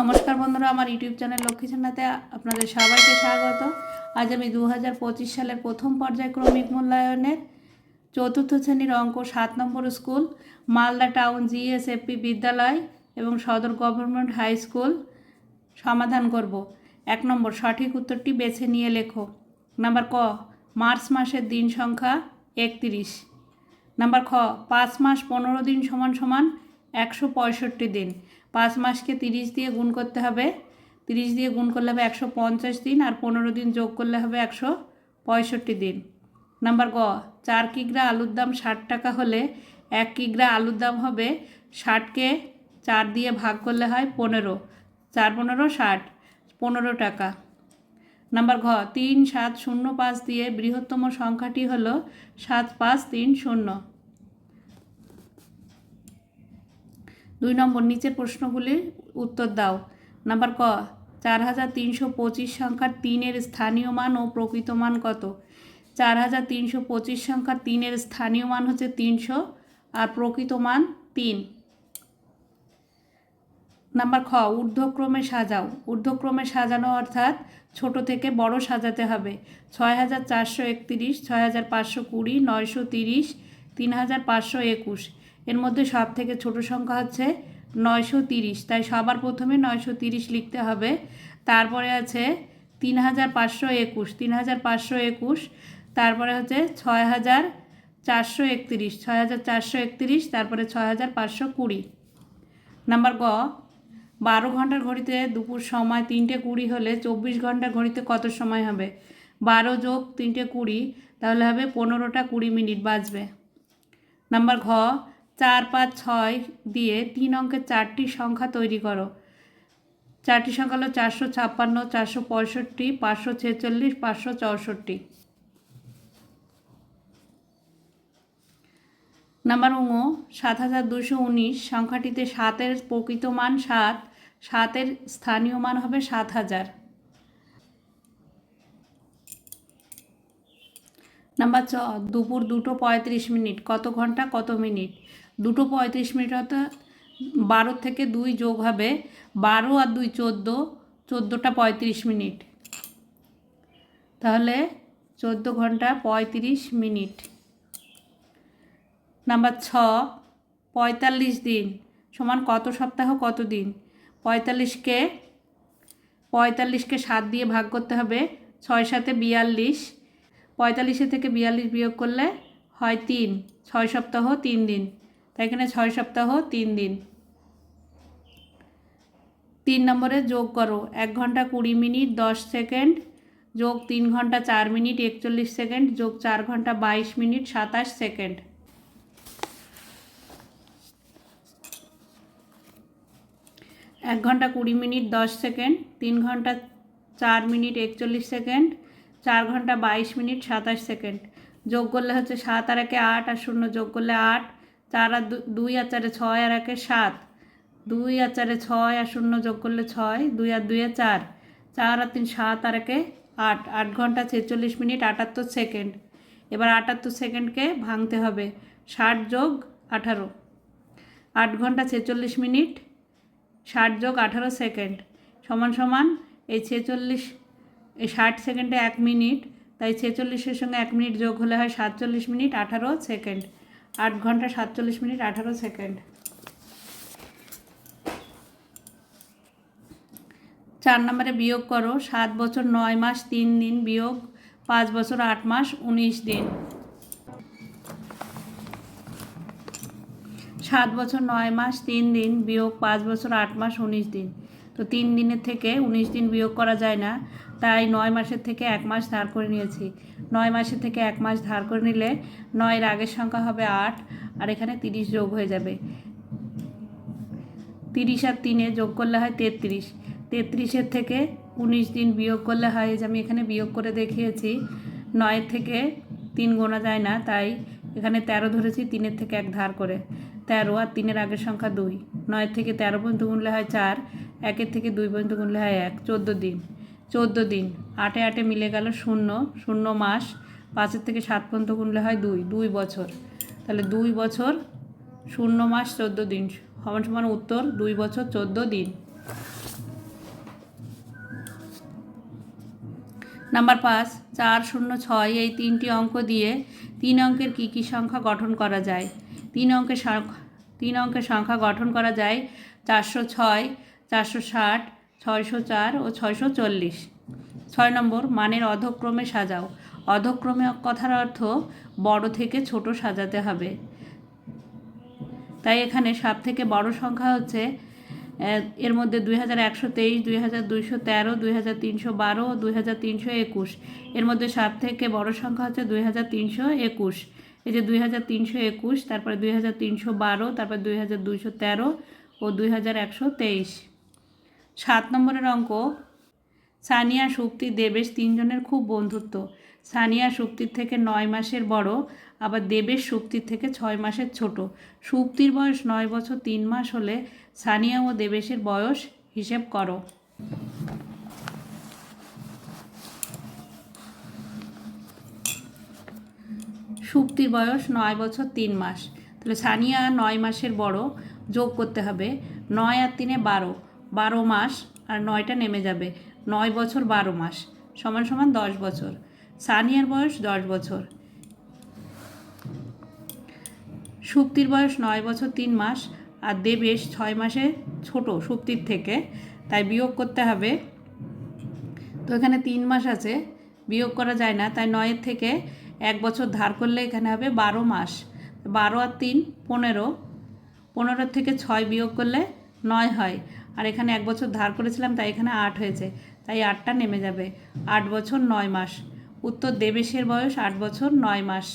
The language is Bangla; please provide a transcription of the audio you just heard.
নমস্কার বন্ধুরা, আমার ইউটিউব চ্যানেল লক্ষ্মী ছান্নাতে আপনাদের সবাইকে স্বাগত। আজ আমি দু হাজার পঁচিশ সালের প্রথম পর্যায়ক্রমিক মূল্যায়নের চতুর্থ শ্রেণির অঙ্ক সাত number school, Malda town GSFP বিদ্যালয় এবং সদর গভর্নমেন্ট হাই স্কুল সমাধান করব। এক নম্বর, সঠিক উত্তরটি বেছে নিয়ে লেখো। নাম্বার ক, মার্চ মাসের দিন সংখ্যা একত্রিশ। নাম্বার খ, পাঁচ মাস পনেরো দিন সমান সমান একশো পঁয়ষট্টি দিন। পাঁচ মাসকে তিরিশ দিয়ে গুণ করতে হবে। তিরিশ দিয়ে গুণ করলে হবে একশো পঞ্চাশ দিন আর পনেরো দিন যোগ করলে হবে একশো পঁয়ষট্টি দিন। নাম্বার গ, চার কিগ্রা আলুর দাম ষাট টাকা হলে এক কিগ্রা আলুর দাম হবে ষাটকে চার দিয়ে ভাগ করলে হয় পনেরো। চার পনেরো, ষাট, পনেরো টাকা। নাম্বার ঘ, তিন সাত শূন্য পাঁচ দিয়ে বৃহত্তম সংখ্যাটি হলো সাত পাঁচ তিন শূন্য। দুই নম্বর, নিচের প্রশ্নগুলির উত্তর দাও। নাম্বার ক, চার হাজার তিনশো পঁচিশ সংখ্যার তিনের স্থানীয় মান ও প্রকৃত মান কত? চার হাজার তিনশো পঁচিশ সংখ্যার তিনের স্থানীয় মান হচ্ছে তিনশো আর প্রকৃত মান তিন। নাম্বার খ, ঊর্ধ্বক্রমে সাজাও। ঊর্ধ্বক্রমে সাজানো অর্থাৎ ছোট থেকে বড় সাজাতে হবে। ছয় হাজার চারশো একতিরিশ, ছয় হাজার পাঁচশো কুড়ি, নয়শো তিরিশ, তিন হাজার পাঁচশো একুশ। এর মধ্যে সব থেকে ছোট সংখ্যা হচ্ছে নয়শো তিরিশ। তাই সবার প্রথমে নয়শো তিরিশ লিখতে হবে। তারপরে আছে তিন হাজার পাঁচশো একুশ। তিন হাজার পাঁচশো একুশ, তারপরে হচ্ছে ছয় হাজার চারশো একতিরিশ। ছয় হাজার চারশো একতিরিশ, তারপরে ছয় হাজার পাঁচশো কুড়ি। নাম্বার গ, বারো ঘণ্টার ঘড়িতে দুপুর সময় তিনটে কুড়ি হলে চব্বিশ ঘণ্টার ঘড়িতে কত সময় হবে? বারো যোগ তিনটে কুড়ি, তাহলে হবে পনেরোটা কুড়ি মিনিট বাজবে। নাম্বার ঘ চার পাঁচ ছয় দিয়ে তিন অঙ্কের চারটি সংখ্যা তৈরি করো। চারটি সংখ্যা হলো চারশো ছাপ্পান্ন, চারশো পঁয়ষট্টি, পাঁচশো ছেচল্লিশ, পাঁচশো চৌষট্টি। নাম্বার উঙ সাত হাজার দুশো উনিশ, সংখ্যাটিতে সাতের প্রকৃত মান সাত, সাতের স্থানীয় মান হবে সাত হাজার। নাম্বার চ দুপুর দুটো পঁয়ত্রিশ মিনিট, কত ঘণ্টা, কত মিনিট? দুটো পঁয়ত্রিশ মিনিট অর্থাৎ বারো থেকে দুই যোগ হবে বারো আর দুই চোদ্দ, চোদ্দোটা পঁয়ত্রিশ মিনিট। তাহলে চোদ্দ ঘণ্টা পঁয়ত্রিশ মিনিট। নাম্বার ছ, পঁয়তাল্লিশ দিন সমান কত সপ্তাহ, কত দিন? পঁয়তাল্লিশকে পঁয়তাল্লিশকে সাত দিয়ে ভাগ করতে হবে, ছয় সাথে বিয়াল্লিশ। পঁয়তাল্লিশে থেকে বিয়াল্লিশ বিয়োগ করলে হয় তিন, ছয় সপ্তাহ, তিন দিন। তাই এখানে ছয় সপ্তাহ, তিন দিন। তিন নম্বরে যোগ করো। এক ঘণ্টা কুড়ি মিনিট, দশ সেকেন্ড। যোগ তিন ঘণ্টা চার মিনিট, একচল্লিশ সেকেন্ড। যোগ চার ঘণ্টা বাইশ মিনিট, সাতাশ সেকেন্ড। এক ঘণ্টা কুড়ি মিনিট, দশ সেকেন্ড। তিন ঘণ্টা চার মিনিট, একচল্লিশ সেকেন্ড। চার ঘণ্টা বাইশ মিনিট, সাতাশ সেকেন্ড। যোগ করলে হচ্ছে সাত আর একে আট, আর শূন্য যোগ করলে আট। চার আর দুই আর চারে ছয় আর একে সাত। দুই আর চারে ছয় আর শূন্য যোগ করলে ছয়, দুই আর দুইয়ে চার। চার আর তিন, সাত আর একে আট। আট ঘণ্টা ছেচল্লিশ মিনিট আটাত্তর সেকেন্ড। এবার আটাত্তর সেকেন্ডকে ভাঙতে হবে। ষাট যোগ আঠারো। আট ঘণ্টা ছেচল্লিশ মিনিট, ষাট যোগ আঠারো সেকেন্ড। সমান সমান এই ছেচল্লিশ, এই ষাট সেকেন্ডে এক মিনিট, তাই ছেচল্লিশের সঙ্গে এক মিনিট যোগ হলে হয় সাতচল্লিশ মিনিট আঠারো সেকেন্ড। আট ঘণ্টা সাতচল্লিশ মিনিট, আঠারো সেকেন্ড। চার নম্বরে বিয়োগ করো, সাত বছর নয় মাস, তিন দিন বিয়োগ, পাঁচ বছর আট মাস, উনিশ দিন। সাত বছর নয় মাস, তিন দিন বিয়োগ, পাঁচ বছর আট মাস, উনিশ দিন। তো তিন দিনের থেকে উনিশ দিন বিয়োগ করা যায় না। তাই নয় মাসের থেকে এক মাস ধার করে নিয়েছি। নয় মাসের থেকে এক মাস ধার করে নিলে নয়ের আগের সংখ্যা হবে আট, আর এখানে তিরিশ যোগ হয়ে যাবে। তিরিশ আর তিনে যোগ করলে হয় তেত্রিশ। তেত্রিশের থেকে উনিশ দিন বিয়োগ করলে হয় যে আমি এখানে বিয়োগ করে দেখিয়েছি, নয়ের থেকে তিন গোনা যায় না, তাই এখানে তেরো ধরেছি, তিনের থেকে এক ধার করে। তেরো আর তিনের আগের সংখ্যা দুই। নয়ের থেকে তেরো পর্যন্ত গুনলে হয় চার, একের থেকে দুই পর্যন্ত গুনলে হয় এক, চোদ্দ দিন। চোদ্দ দিন। আটে আটে মিলে গেল শূন্য শূন্য মাস। পাঁচের থেকে সাত পর্যন্ত গুনলে হয় দুই দুই বছর। তাহলে দুই বছর, শূন্য মাস, চোদ্দ দিন। সমান সমান উত্তর, দুই বছর, চোদ্দ দিন। নাম্বার পাঁচ, চার, শূন্য, ছয় এই তিনটি অঙ্ক দিয়ে তিন অঙ্কের কী কী সংখ্যা গঠন করা যায়? তিন অঙ্কের সংখ্যা তিন অঙ্কের সংখ্যা গঠন করা যায় চারশো ছয়, চারশো ষাট ছয়শো চার ও ছয়শো চল্লিশ। ছয় নম্বর, মানের অধক্রমে সাজাও। অধক্রমে কথার অর্থ বড় থেকে ছোট সাজাতে হবে। তাই এখানে সব থেকে বড় সংখ্যা হচ্ছে এর মধ্যে দুই হাজার একশো তেইশ, দুই হাজার দুইশো তেরো, দুই হাজার তিনশো বারো, দুই হাজার তিনশো একুশ। এর মধ্যে সব থেকে বড় সংখ্যা হচ্ছে দুই হাজার তিনশো একুশ। এই যে দুই হাজার তিনশো একুশ, তারপরে দুই হাজার তিনশো বারো, তারপর দুই হাজার দুইশো তেরো ও দুই হাজার একশো তেইশ। সাত নম্বরের অঙ্ক। সানিয়া সুপ্তি দেবেশ তিনজনের খুব বন্ধুত্ব। সানিয়া সুপ্তির থেকে নয় মাসের বড়, আবার দেবেশ সুপ্তির থেকে ছয় মাসের ছোট। সুপ্তির বয়স নয় বছর তিন মাস হলে সানিয়া ও দেবেশের বয়স হিসেব করো। সুপ্তির বয়স নয় বছর তিন মাস। তাহলে সানিয়া নয় মাসের বড় যোগ করতে হবে। নয় আর তিনে বারো। বারো মাস আর নয়টা নেমে যাবে। নয় বছর, বারো মাস। সমান সমান দশ বছর। সানিয়ার বয়স দশ বছর। সুপ্তির বয়স নয় বছর, তিন মাস। আর দেবেশ ছয় মাসে ছোট সুপ্তির থেকে। তাই বিয়োগ করতে হবে। তো এখানে তিন মাস আছে। বিয়োগ করা যায় না। তাই নয়ের থেকে এক বছর ধার করলে এখানে হবে বারো মাস। বারো আর তিন, পনেরো। পনেরোর থেকে ছয় বিয়োগ করলে নয় হয়। আর এখানে এক বছর ধার করেছিলাম, তাই এখানে আট হয়েছে। তাই আটটা নেমে যাবে। আট বছর নয় মাস। উত্তর দেবেশের বয়স আট বছর নয় মাস।